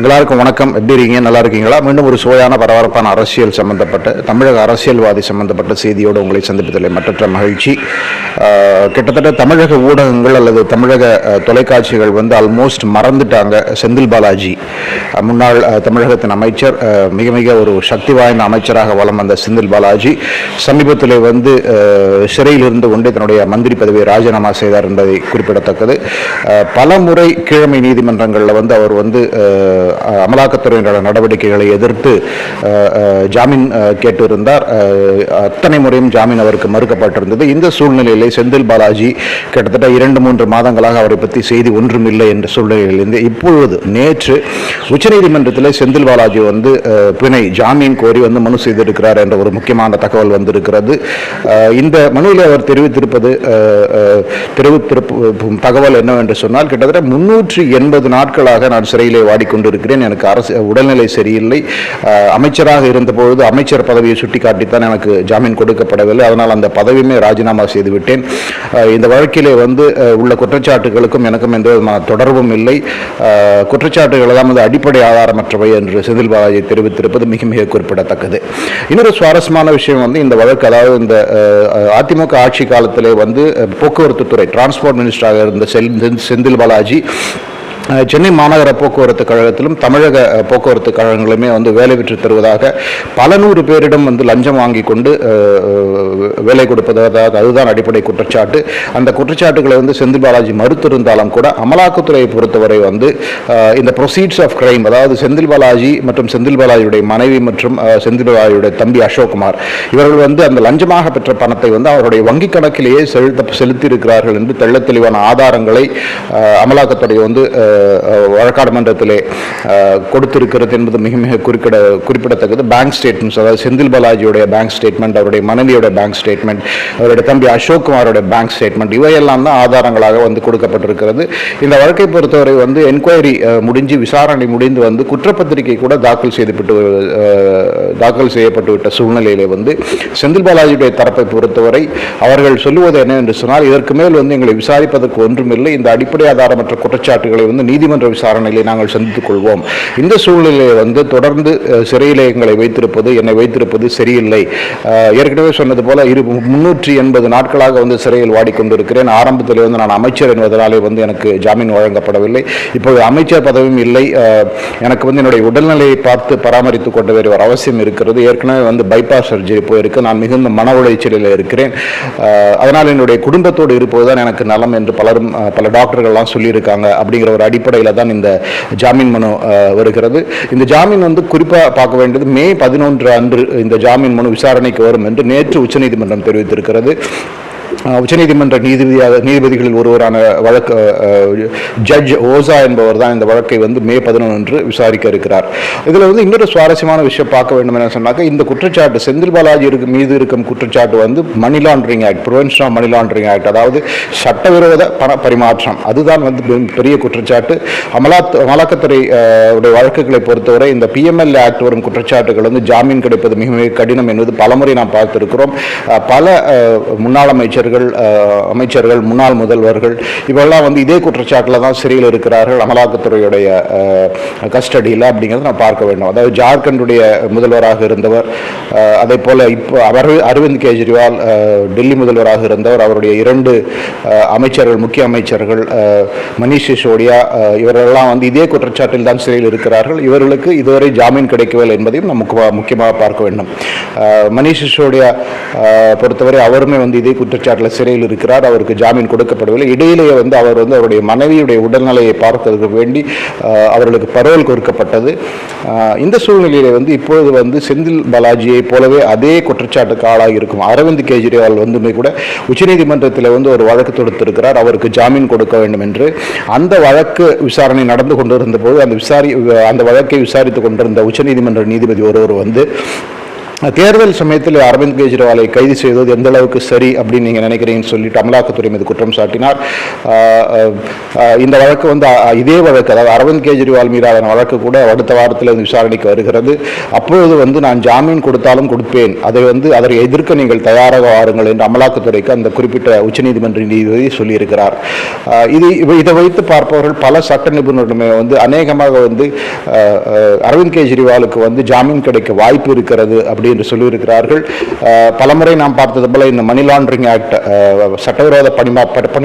எல்லாருக்கும் வணக்கம். எப்படி இருக்கீங்க? நல்லா இருக்கீங்களா? மீண்டும் ஒரு சுவையான பரபரப்பான அரசியல் சம்பந்தப்பட்ட தமிழக அரசியல்வாதி சம்பந்தப்பட்ட செய்தியோடு உங்களை சந்திப்பதில்லை மற்றற்ற மகிழ்ச்சி. கிட்டத்தட்ட தமிழக ஊடகங்கள் அல்லது தமிழக தொலைக்காட்சிகள் வந்து ஆல்மோஸ்ட் மறந்துட்டாங்க. செந்தில் பாலாஜி முன்னாள் தமிழகத்தின் அமைச்சர் மிக மிக ஒரு சக்தி வாய்ந்த அமைச்சராக வலம் வந்த செந்தில் பாலாஜி சமீபத்தில் வந்து சிறையில் இருந்து கொண்டு தன்னுடைய மந்திரி பதவியை ராஜினாமா செய்தார் என்பதை குறிப்பிடத்தக்கது. பல முறை கீழமை நீதிமன்றங்களில் வந்து அவர் வந்து அமலாக்கத்துறையினோட நடவடிக்கைகளை எதிர்த்து ஜாமீன் கேட்டிருந்தார். அத்தனை முறையும் ஜாமீன் அவருக்கு மறுக்கப்பட்டிருந்தது. இந்த சூழ்நிலையிலே செந்தில் பாலாஜி கிட்டத்தட்ட இரண்டு மூன்று மாதங்களாக அவரை பற்றி செய்தி ஒன்றும் இல்லை என்ற சூழ்நிலையிலிருந்து இப்பொழுது நேற்று உச்சநீதிமன்றத்தில் செந்தில் பாலாஜி வந்து பிணை ஜாமீன் கோரி வந்து மனு செய்திருக்கிறார் என்ற ஒரு முக்கியமான தகவல் வந்திருக்கிறது. இந்த மனுவில் அவர் தெரிவித்திருப்பது தெரிவித்திருப்பு தகவல் என்னவென்று சொன்னால் கிட்டத்தட்ட முன்னூற்றி எண்பது நாட்களாக நான் சிறையிலே வாடிக்கொண்டிருக்கிறேன். எனக்கு அரசு உடல்நிலை சரியில்லை. அமைச்சராக இருந்தபொழுது அமைச்சர் பதவியை சுட்டிக்காட்டித்தான் எனக்கு ஜாமீன் கொடுக்கப்படவில்லை. அதனால் அந்த பதவியுமே ராஜினாமா செய்துவிட்டேன். இந்த வழக்கிலே வந்து உள்ள குற்றச்சாட்டுகளுக்கும் எனக்கும் எந்த விதமான தொடர்பும் இல்லை. குற்றச்சாட்டுகள் எல்லாம் வந்து அடிப்படை ஆதாரமற்றவை என்று செந்தில் பாலாஜி தெரிவித்திருப்பது மிக மிக குறிப்பிடத்தக்கது. இன்னொரு சுவாரஸ்யமான விஷயம் வந்து இந்த வழக்கு அதாவது இந்த அதிமுக ஆட்சி காலத்திலே வந்து போக்குவரத்து துறை டிரான்ஸ்போர்ட் மினிஸ்டராக இருந்த செல் செந்தில் பாலாஜி சென்னை மாநகர போக்குவரத்து கழகத்திலும் தமிழக போக்குவரத்து கழகங்களுமே வந்து வேலை பெற்று தருவதாக பல நூறு பேரிடம் வந்து லஞ்சம் வாங்கி கொண்டு வேலை கொடுப்பது அதாவது அதுதான் அடிப்படை குற்றச்சாட்டு. அந்த குற்றச்சாட்டுகளை வந்து செந்தில் பாலாஜி மறுத்திருந்தாலும் கூட அமலாக்கத்துறையை பொறுத்தவரை வந்து இந்த ப்ரொசீட்ஸ் ஆஃப் கிரைம் அதாவது செந்தில் பாலாஜி மற்றும் செந்தில் பாலாஜியுடைய மனைவி மற்றும் செந்தில் பாலாஜியுடைய தம்பி அசோக்குமார் இவர்கள் வந்து அந்த லஞ்சமாக பெற்ற பணத்தை வந்து அவருடைய வங்கி கணக்கிலேயே செலுத்த செலுத்தியிருக்கிறார்கள் என்று தெள்ள தெளிவான ஆதாரங்களை அமலாக்கத்துறை வந்து வழக்காடு மன்றத்திலே கொடுத்திருக்கிறது என்பது மிக மிக குறிப்பிட குறிப்பிடத்தக்கது. பேங்க் ஸ்டேட்மெண்ட்ஸ் அதாவது செந்தில் பாலாஜியுடைய பேங்க் ஸ்டேட்மெண்ட் அவருடைய மனைவியோட பேங்க் ஸ்டேட்மெண்ட் அவருடைய தம்பி அசோக் குமாரோட பேங்க் ஸ்டேட்மெண்ட் இவையெல்லாம் தான் ஆதாரங்களாக வந்து கொடுக்கப்பட்டிருக்கிறது. இந்த வழக்கை பொறுத்தவரை வந்து என்கொயரி முடிஞ்சு விசாரணை முடிந்து வந்து குற்றப்பத்திரிகை கூட தாக்கல் செய்துவிட்டு தாக்கல் செய்யப்பட்டுவிட்ட சூழ்நிலையிலே வந்து செந்தில் பாலாஜியுடைய தரப்பை பொறுத்தவரை அவர்கள் சொல்லுவது என்ன என்று சொன்னால் இதற்கு மேல் வந்து எங்களை விசாரிப்பதற்கு ஒன்றுமில்லை. இந்த அடிப்படை ஆதாரமற்ற குற்றச்சாட்டுகளை வந்து நீதிமன்ற விசாரணையிலே நாங்கள் சந்தித்துக் கொள்வோம். இந்த சூழ்நிலையை வந்து தொடர்ந்து அஹ், சிறையிலே எங்களை வைத்திருப்பது என்னை வைத்திருப்பது சரியில்லை. ஏற்கனவே சொன்னது போல இரு முன்னூற்றி எண்பது நாட்களாக வந்து சிறையில் வாடிக்கொண்டிருக்கிறேன். ஆரம்பத்தில் வந்து நான் அமைச்சர் என்பதனாலே வந்து எனக்கு ஜாமீன் வழங்கப்படவில்லை. இப்போது அமைச்சர் பதவியும் இல்லை. எனக்கு வந்து என்னுடைய உடல்நிலையை பார்த்து பராமரித்துக் கொள்ள வேறு ஒரு அவசியம் இருக்கிறது. ஏற்கனவே வந்து பைபாஸ் சர்ஜரி போயிருக்கு. நான் மிகுந்த மன உளைச்சலில் இருக்கிறேன். அதனால் என்னுடைய குடும்பத்தோடு இருப்பதுதான் எனக்கு நலம் என்று பலரும் பல டாக்டர்கள்லாம் சொல்லியிருக்காங்க. அப்படிங்கிற ஒரு அடிப்படையில் தான் இந்த ஜாமீன் மனு வருகிறது. இந்த ஜாமீன் வந்து குறிப்பாக பார்க்க வேண்டியது மே பதினொன்று அன்று இந்த ஜாமீன் மனு விசாரணைக்கு வரும் என்று நேற்று உச்சநீதிமன்றம் தெரிவித்திருக்கிறது. உச்சநீதிமன்ற நீதிபதியாக நீதிபதிகளில் ஒருவரான வழக்கு ஜட்ஜ் ஓசா என்பவர் தான் இந்த வழக்கை வந்து மே பதினொன்று விசாரிக்க இருக்கிறார். இதில் வந்து இன்னொரு சுவாரஸ்யமான விஷயம் பார்க்க வேண்டும் என்ன சொன்னாக்க இந்த குற்றச்சாட்டு செந்தில் பாலாஜி இருக்கு மீது இருக்கும் குற்றச்சாட்டு வந்து money laundering act prevention of money laundering act அதாவது சட்டவிரோத பண பரிமாற்றம். அதுதான் வந்து பெரிய குற்றச்சாட்டு. அமலாத் அமலாக்கத்துறை உடைய வழக்குகளை பொறுத்தவரை இந்த பிஎம்எல் ஆக்ட் வரும் குற்றச்சாட்டுகள் வந்து ஜாமீன் கிடைப்பது மிக மிக கடினம் என்பது பலமுறை நாம் பார்த்திருக்கிறோம். பல முன்னாள் அமைச்சர்கள் அமைச்சர்கள் அமைச்சர்கள் முன்னாள் முதல்வர்கள் இவெல்லாம் வந்து இதே குற்றச்சாட்டில் தான் சிறையில் இருக்கிறார்கள். அமலாக்கத்துறையுடைய கஸ்டடியில் அப்படிங்கிறத நான் பார்க்க வேண்டும். அதாவது ஜார்க்கண்டுடைய முதல்வராக இருந்தவர் அதே போல் இப்போ அவர் அரவிந்த் கெஜ்ரிவால் டெல்லி முதல்வராக இருந்தவர் அவருடைய இரண்டு அமைச்சர்கள் முக்கிய அமைச்சர்கள் மணிஷ் சிசோடியா இவரெல்லாம் வந்து இதே குற்றச்சாட்டில் தான் சிறையில் இருக்கிறார்கள். இவர்களுக்கு இதுவரை ஜாமீன் கிடைக்கவில்லை என்பதையும் நாம் முக்கியமாக பார்க்க வேண்டும். மணிஷ் சிசோடியா பொறுத்தவரை அவருமே வந்து இதே குற்றச்சாட்டு குற்றச்சாட்டில் சிறையில் இருக்கிறார் அவருக்கு ஜாமீன் கொடுக்கப்படவில்லை. இடையிலேயே வந்து அவர் வந்து அவருடைய மனைவியுடைய உடல்நிலையை பார்த்ததற்கு வேண்டி அவர்களுக்கு பரோல் கொடுக்கப்பட்டது. இந்த சூழ்நிலையில் வந்து இப்பொழுது வந்து செந்தில் பாலாஜியை போலவே அதே குற்றச்சாட்டுக்கு ஆளாகி இருக்கும் அரவிந்த் கெஜ்ரிவால் வந்துமே கூட உச்சநீதிமன்றத்தில் வந்து ஒரு வழக்கு தொடுத்திருக்கிறார். அவருக்கு ஜாமீன் கொடுக்க வேண்டும் என்று. அந்த வழக்கு விசாரணை நடந்து கொண்டிருந்த போது அந்த விசாரி அந்த வழக்கை விசாரித்துக் கொண்டிருந்த உச்சநீதிமன்ற நீதிபதி ஒருவர் வந்து தேர்தல் சமயத்தில் அரவிந்த் கெஜ்ரிவாலை கைது செய்தது எந்த அளவுக்கு சரி அப்படின்னு நீங்கள் நினைக்கிறீங்கன்னு சொல்லிட்டு அமலாக்கத்துறை மீது குற்றம் சாட்டினார். இந்த வழக்கு வந்து இதே வழக்கு அதாவது அரவிந்த் கெஜ்ரிவால் மீதான வழக்கு கூட அடுத்த வாரத்தில் விசாரணைக்கு வருகிறது. அப்பொழுது வந்து நான் ஜாமீன் கொடுத்தாலும் கொடுப்பேன். அதை வந்து அதை எதிர்க்க நீங்கள் தயாராக வாருங்கள் என்று அமலாக்கத்துறைக்கு அந்த குறிப்பிட்ட உச்சநீதிமன்ற நீதிபதி சொல்லியிருக்கிறார். இது இதை வைத்து பார்ப்பவர்கள் பல சட்ட நிபுணர்களுமே வந்து அநேகமாக வந்து அரவிந்த் கெஜ்ரிவாலுக்கு வந்து ஜாமீன் கிடைக்க வாய்ப்பு இருக்கிறது அப்படி என்று சொல்லியிருக்கிறார்கள். பலமுறை நாம் பார்த்தது போல இந்த மணி லாண்டரிங் ஆக்ட் சட்டவிரோத பணிமா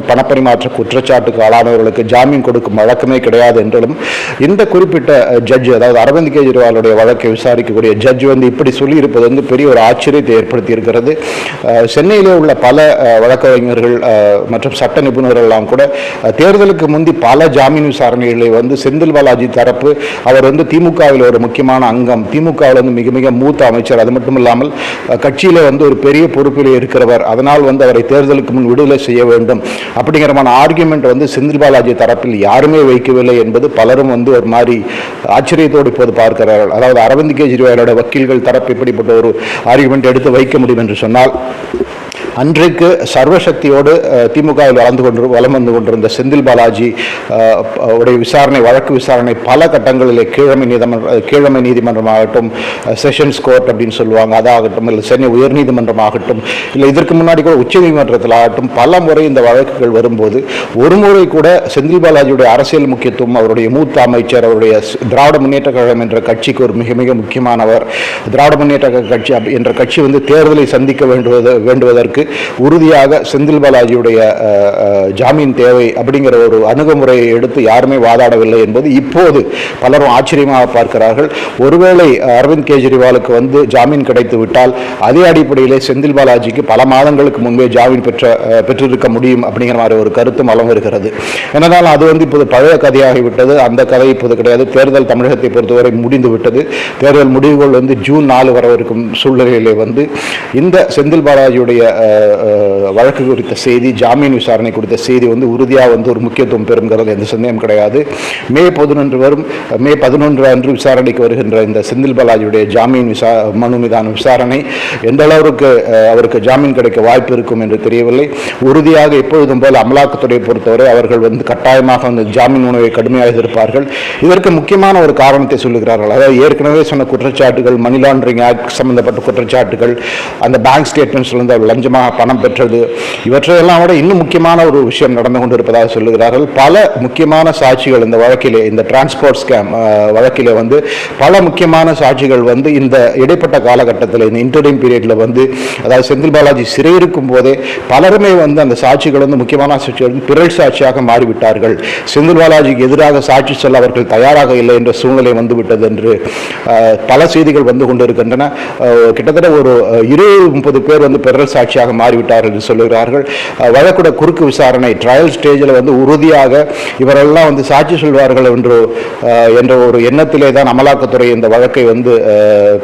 பணப்பரிமாற்ற குற்றச்சாட்டுக்கு ஆளானவர்களுக்கு ஜாமீன் கொடுக்கும் வழக்கமே கிடையாது என்றாலும் இந்த குறிப்பிட்ட ஜட்ஜ் அதாவது அரவிந்த் கெஜ்ரிவாலுடைய வழக்கை விசாரிக்கக்கூடிய ஜட்ஜ் வந்து இப்படி சொல்லியிருப்பது வந்து பெரிய ஒரு ஆச்சரியத்தை ஏற்படுத்தி இருக்கிறது சென்னையிலே உள்ள பல வழக்கறிஞர்கள் மற்றும் சட்ட நிபுணர்கள் எல்லாம் கூட தேர்தலுக்கு முந்தி பல ஜாமீன் விசாரணைகளை வந்து செந்தில் பாலாஜி தரப்பு அவர் வந்து திமுகவில் ஒரு முக்கியமான அங்கம் திமுகவில் வந்து மிக மிக மூத்த அமைச்சர் அது மட்டும் இல்லாமல் கட்சியில் வந்து ஒரு பெரிய பொறுப்பில் இருக்கிறவர் அதனால் வந்து அவரை தேர்தலுக்கு முன் விடுதலை செய்ய வேண்டும். அப்படிங்கிறமான ஆர்குமெண்ட் வந்து செந்தில் பாலாஜி தரப்பில் யாருமே வைக்கவில்லை என்பது பலரும் வந்து ஒரு மாதிரி ஆச்சரியத்தோடு இப்போது பார்க்கிறார்கள். அதாவது அரவிந்த் கெஜ்ரிவாலோட வக்கீல்கள் தரப்பு இப்படிப்பட்ட ஒரு ஆர்குமெண்ட் எடுத்து வைக்க முடியும் என்று சொன்னால் அன்றைக்கு சர்வசக்தியோடு திமுகவில் வளர்ந்து கொண்டு வலம் வந்து கொண்டிருந்த செந்தில் பாலாஜி உடைய விசாரணை வழக்கு விசாரணை பல கட்டங்களிலே கீழமை நீதிமன்ற கீழமை நீதிமன்றமாகட்டும் ஆகட்டும் செஷன்ஸ் கோர்ட் அப்படின்னு சொல்லுவாங்க அதாகட்டும் இல்லை சென்னை உயர்நீதிமன்றமாகட்டும் இல்லை இதற்கு முன்னாடி கூட உச்சநீதிமன்றத்தில் ஆகட்டும் பல முறை இந்த வழக்குகள் வரும்போது ஒரு முறை கூட செந்தில் பாலாஜியுடைய அரசியல் முக்கியத்துவம் அவருடைய மூத்த அமைச்சர் அவருடைய திராவிட முன்னேற்ற கழகம் என்ற கட்சிக்கு ஒரு மிக மிக முக்கியமானவர். திராவிட முன்னேற்ற கட்சி அப்படி- என்ற கட்சி வந்து தேர்தலை சந்திக்க வேண்டுவது வேண்டுவதற்கு உறுதியாக செந்தில் பாலாஜியுடைய ஜாமீன் தேவை அப்படிங்கிற ஒரு அணுகுமுறையை எடுத்து யாருமே வாதாடவில்லை என்பது இப்போது பலரும் ஆச்சரியமாக பார்க்கிறார்கள். ஒருவேளை அரவிந்த் கெஜ்ரிவாலுக்கு வந்து ஜாமீன் கிடைத்து விட்டால் அதே அடிப்படையிலே செந்தில் பாலாஜிக்கு பல மாதங்களுக்கு முன்பே ஜாமீன் பெற்ற பெற்றிருக்க முடியும் அப்படிங்கிற மாதிரி ஒரு கருத்தும் மலம் இருக்கிறது என்னதான் அது வந்து இப்போது பழைய கதையாகிவிட்டது. அந்த கதை இப்போது கிடையாது. தேர்தல் தமிழகத்தை பொறுத்தவரை முடிந்து விட்டது. தேர்தல் முடிவுகள் வந்து ஜூன் நாலு வரவிருக்கும் சூழ்நிலையிலே வந்து இந்த செந்தில் பாலாஜியுடைய வழக்கு குறித்த செய்தி ஜாமீன் விசாரணை குறித்த செய்தி வந்து உறுதியாக வந்து ஒரு முக்கியத்துவம் பெறுங்கிறது எந்த சந்தேகம் கிடையாது. மே பதினொன்று வரும் மே பதினொன்று அன்று விசாரணைக்கு வருகின்ற இந்த செந்தில் பாலாஜியுடைய ஜாமீன் விசா மனு மீதான விசாரணை எந்த அளவுக்கு அவருக்கு ஜாமீன் கிடைக்க வாய்ப்பு இருக்கும் என்று தெரியவில்லை. உறுதியாக எப்பொழுதும் போல் அமலாக்கத்துறை பொறுத்தவரை அவர்கள் வந்து கட்டாயமாக அந்த ஜாமீன் உணவை கடுமையாக எதிர்ப்பார்கள். இதற்கு முக்கியமான ஒரு காரணத்தை சொல்லுகிறார்கள். அதாவது ஏற்கனவே சொன்ன குற்றச்சாட்டுகள் மணி லாண்டரிங் ஆக்ட் சம்பந்தப்பட்ட குற்றச்சாட்டுகள் அந்த பேங்க் ஸ்டேட்மெண்ட்ஸ்லேருந்து அவர் லஞ்சமாக பணம் பெற்றது. இவற்றையெல்லாம் விட இன்னும் முக்கியமான ஒரு விஷயம் நடந்து கொண்டிருப்பதாக சொல்லுகிறார்கள். பல முக்கியமான சாட்சிகள் இந்த வழக்கிலே இந்த டிரான்ஸ்போர்ட் ஸ்கேம் வழக்கிலே வந்து பல முக்கியமான சாட்சிகள் வந்து இந்த இடைப்பட்ட காலகட்டத்தில் இந்த இன்டர்டிம் பீரியடில் வந்து அதாவது செந்தில் பாலாஜி சிறையிருக்கும் போதே பலருமே வந்து அந்த சாட்சிகள் வந்து முக்கியமான சாட்சிகள் வந்து பிறல் சாட்சியாக மாறிவிட்டார்கள். செந்தில் பாலாஜிக்கு எதிராக சாட்சி சொல்ல அவர்கள் தயாராக இல்லை என்ற சூழ்நிலை வந்துவிட்டது என்று பல செய்திகள் வந்து கொண்டிருக்கின்றன. கிட்டத்தட்ட ஒரு இருபது முப்பது பேர் வந்து பிறல் சாட்சியாக மாறிவிட்டார்கள் என்று சொல்லுகிறார்கள். வழக்குட குறுக்கு விசாரணை ட்ரையல் ஸ்டேஜில் வந்து உறுதியாக இவரெல்லாம் வந்து சாட்சி சொல்வார்கள் என்று என்ற ஒரு எண்ணத்திலே தான் அமலாக்கத்துறை இந்த வழக்கை வந்து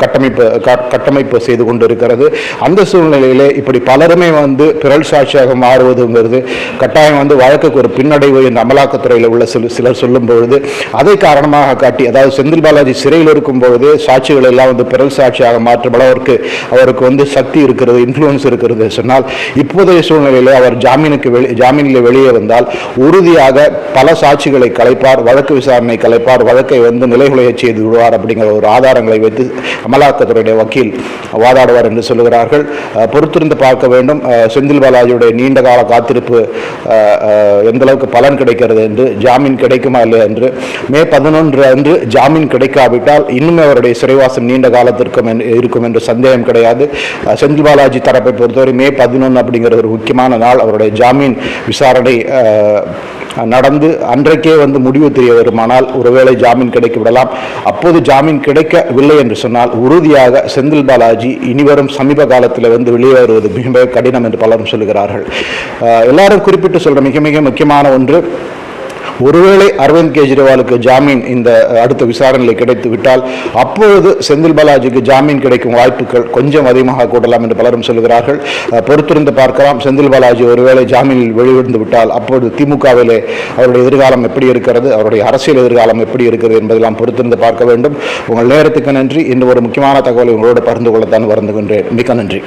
கட்டமைப்பு கட்டமைப்பு செய்து கொண்டிருக்கிறது. அந்த சூழ்நிலையிலே இப்படி பலருமே வந்து பிறல் சாட்சியாக மாறுவதுங்கிறது கட்டாயம் வந்து வழக்குக்கு ஒரு பின்னடைவு என்று அமலாக்கத்துறையில் உள்ள சில சிலர் சொல்லும் பொழுது அதை காரணமாக காட்டி அதாவது செந்தில் பாலாஜி சிறையில் இருக்கும் பொழுது சாட்சிகள் எல்லாம் வந்து பிறல் சாட்சியாக மாற்றும் அளவிற்கு அவருக்கு வந்து சக்தி இருக்கிறது இன்ஃப்ளூயன்ஸ் இருக்கிறது. சொன்னால் இப்போதைய சூழ்நிலையில் அவர் ஜாமீனுக்கு வெளி ஜாமீனில் வெளியே வந்தால் உறுதியாக பல சாட்சிகளை கலைப்பார் வழக்கு விசாரணை கலைப்பார் வழக்கை வந்து நிலைகுலைய செய்து விடுவார் அப்படிங்கிற ஒரு ஆதாரங்களை வைத்து அமலாக்கத்துறையுடைய வக்கீல் வாதாடுவார் என்று சொல்லுகிறார்கள். பொறுத்திருந்து பார்க்க வேண்டும். செந்தில் பாலாஜியுடைய நீண்ட கால காத்திருப்பு எந்த அளவுக்கு பலன் கிடைக்கிறது என்று ஜாமீன் கிடைக்குமா இல்லையா என்று மே பதினொன்று அன்று ஜாமீன் கிடைக்காவிட்டால் இன்னும் அவருடைய சிறைவாசம் நீண்ட காலத்திற்கும் என்று- இருக்கும் என்று சந்தேகம் கிடையாது. செந்தில் பாலாஜி தரப்பை பொறுத்தவரை மே பதினொன்று அப்படிங்கிற ஒரு முக்கியமான நாள் அவருடைய ஜாமீன் விசாரணை நடந்து அன்றைக்கே வந்து முடிவு தெரிய வருமானால் ஒருவேளை ஜாமீன் கிடைக்க விடலாம். அப்போது ஜாமீன் கிடைக்கவில்லை என்று சொன்னால் உறுதியாக செந்தில் பாலாஜி இனிவரும் சமீப காலத்தில் வந்து வெளியே வருவது மிக மிக கடினம் என்று பலரும் சொல்லுகிறார்கள். எல்லாரும் குறிப்பிட்டு சொல்ற மிக மிக முக்கியமான ஒன்று ஒருவேளை அரவிந்த் கெஜ்ரிவாலுக்கு ஜாமீன் இந்த அடுத்த விசாரணையில் கிடைத்து விட்டால் அப்பொழுது செந்தில் பாலாஜிக்கு ஜாமீன் கிடைக்கும் வாய்ப்புகள் கொஞ்சம் அதிகமாக கூடலாம் என்று பலரும் சொல்கிறார்கள் பொறுத்திருந்து பார்க்கலாம். செந்தில் பாலாஜி ஒருவேளை ஜாமீனில் வெளிவிழுந்து விட்டால் அப்பொழுது திமுகவிலே அவருடைய எதிர்காலம் எப்படி இருக்கிறது அவருடைய அரசியல் எதிர்காலம் எப்படி இருக்கிறது என்பதெல்லாம் பொறுத்திருந்து பார்க்க வேண்டும். உங்கள் நேரத்துக்கு நன்றி. இன்னும் ஒரு முக்கியமான தகவலை உங்களோடு பகிர்ந்து கொள்ளத்தான் வருந்துகின்றேன் மிக்க நன்றி.